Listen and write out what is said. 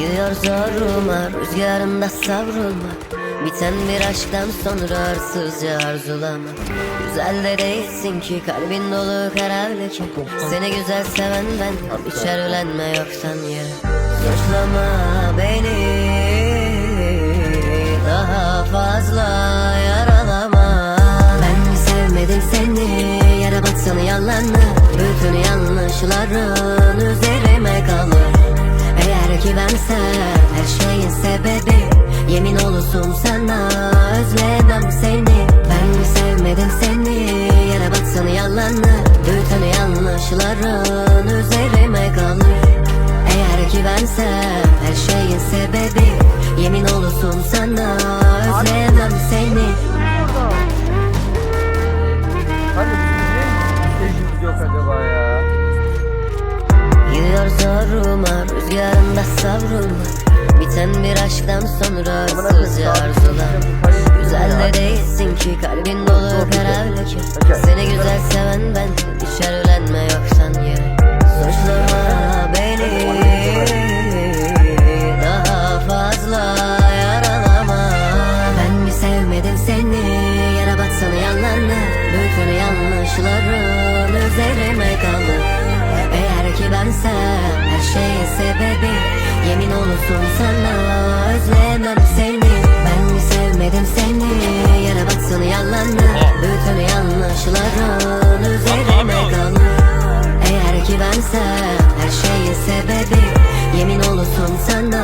Yığıyor zoruma rüzgarında savrulma. Biten bir aşktan sonra hırsızca arzulama. Güzel de değilsin ki kalbin dolu kara leke Seni güzel seven ben hiç erlenme yoksan ya Suçlama beni daha fazla yaralama. Ben sevmedim seni yere batsana yalanla Bütün yanlışların kalır Bensem her şeyin sebebi. Yemin olsun sana özlemem seni. Ben sevmedim seni? Yere batsana yalanla Bütün yanlışların üzerime kalır. Eğer ki bensem her şeyin sebebi. Yemin olsun sana özlemem seni. Hani zoruma rüzgarında savrulma. Biten bir aşktan sonra hırsızca arzular. Güzel de değilsin ki kalbin dolu kara leke Seni güzel seven ben hiç erlenme yoksan yere. Suçlama beni daha fazla yaralama. Ben mi sevmedim seni? Yere batsana yalanla Bütün yanlışların kalır sen Her şeyin sebebi. Yemin olsun sana özlemem seni. Ben mi sevmedim seni. Yara batsın yalanlar Bütün yanlışların üzerime kalır. Eğer ki ben sen Her şeyin sebebi. Yemin olsun sana